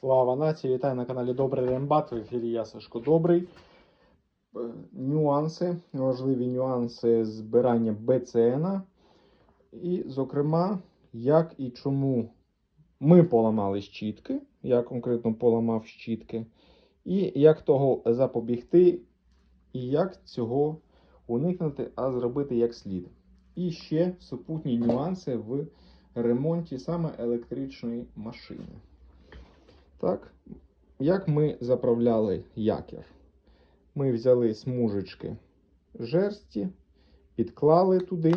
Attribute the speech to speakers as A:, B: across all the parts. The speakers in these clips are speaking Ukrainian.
A: Слава нації! Вітаю на каналі Добрий Рембат. В ефірі я Сашко Добрий. Е, Нюанси, важливі нюанси збирання БЦН. І, зокрема, як і чому ми поламали щітки. Я конкретно поламав щітки. І як того запобігти, і як цього уникнути, а зробити як слід. І ще супутні нюанси в ремонті саме електричної машини. Так, як ми заправляли якір? Ми взяли смужечки жерсті, підклали туди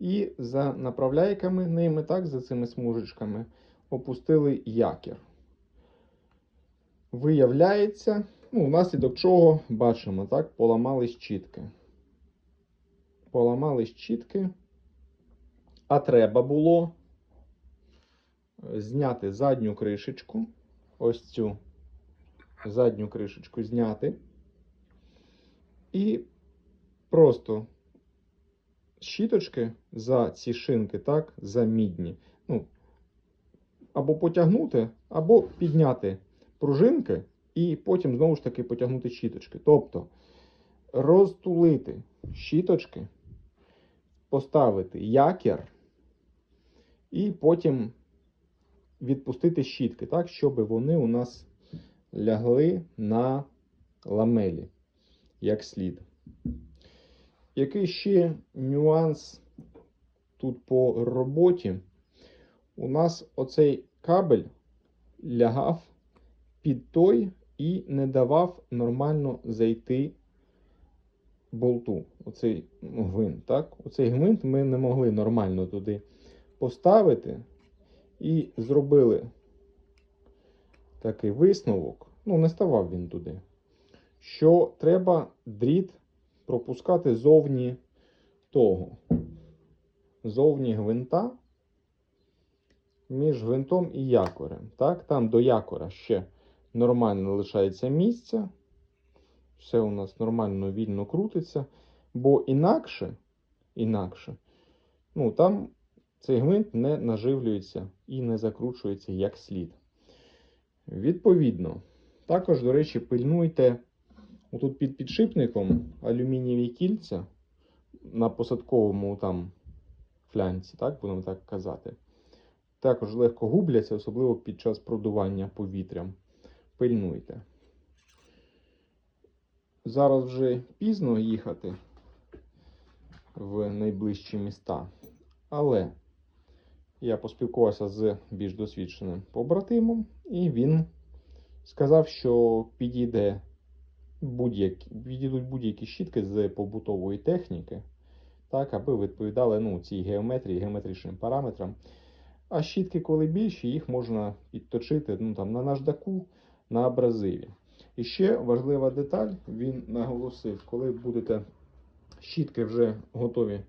A: і за направляйками ними, так, за цими смужечками, опустили якір. Виявляється, ну, внаслідок чого бачимо, так, поламали щітки. Поламали щітки, а треба було зняти задню кришечку. Ось цю задню кришечку зняти. І просто щіточки за ці шинки, так, за мідні. Ну, або потягнути, або підняти пружинки, і потім знову ж таки потягнути щіточки. Тобто розтулити щіточки, поставити якір, і потім відпустити щітки, так, щоб вони у нас лягли на ламелі, як слід. Який ще нюанс тут по роботі? У нас оцей кабель лягав під той і не давав нормально зайти болту. Оцей гвинт. Так? Оцей гвинт ми не могли нормально туди поставити. І зробили такий висновок, ну, не ставав він туди, що треба дріт пропускати зовні того, зовні гвинта між гвинтом і якорем. Так? Там до якора ще нормально лишається місце. Все у нас нормально вільно крутиться, бо інакше, інакше, ну, там цей гвинт не наживлюється і не закручується як слід. Відповідно, також, до речі, пильнуйте отут під підшипником алюмінієві кільця на посадковому там флянці, так, будемо так казати. Також легко губляться, особливо під час продування повітрям. Пильнуйте. Зараз вже пізно їхати в найближчі міста, але я поспілкувався з більш досвідченим побратимом, і він сказав, що підійде будь-які, підійдуть будь-які щітки з побутової техніки, так, аби відповідали ну, цій геометрії, геометричним параметрам. А щітки, коли більші, їх можна підточити ну, там, на наждаку, на абразиві. І ще важлива деталь, він наголосив, коли будете щітки вже готові,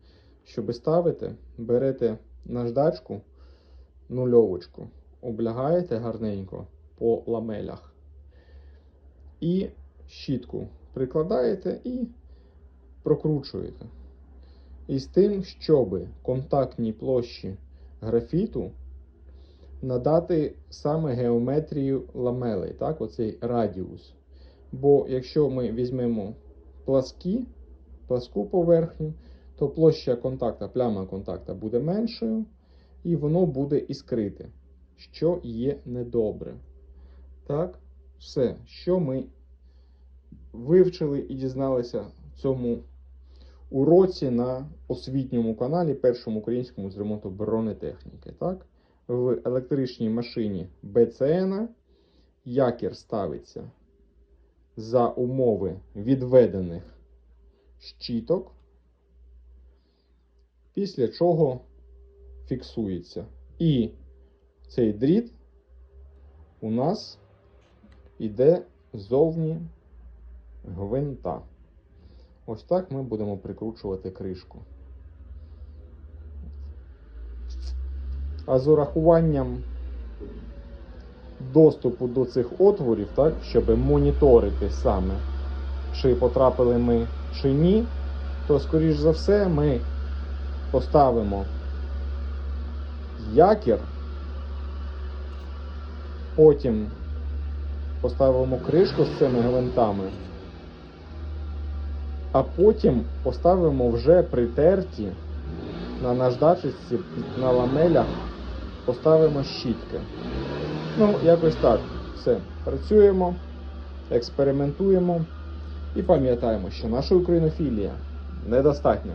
A: щоб ставити, берете наждачку, нульовочку, облягаєте гарненько по ламелях. І щітку прикладаєте і прокручуєте. І з тим, щоб контактній площі графіту надати саме геометрію ламелей, так, оцей радіус. Бо якщо ми візьмемо пласкі, пласку поверхню, то площа контакта, пляма контакта буде меншою, і воно буде іскрити, що є недобре. Так, все, що ми вивчили і дізналися в цьому уроці на освітньому каналі, першому українському з ремонту бронетехніки. Так? В електричній машині БЦН якір ставиться за умови відведених щіток після чого фіксується. І цей дріт у нас йде зовні гвинта. Ось так ми будемо прикручувати кришку. А з урахуванням доступу до цих отворів, так, щоб моніторити саме, чи потрапили ми, чи ні, то, скоріш за все, ми поставимо якір Потім поставимо кришку з цими гвинтами. А потім поставимо вже притерті на наждачці на ламелях поставимо щітки. Ну, якось так. Все. Працюємо, експериментуємо і пам'ятаємо, що наша українофілія недостатня.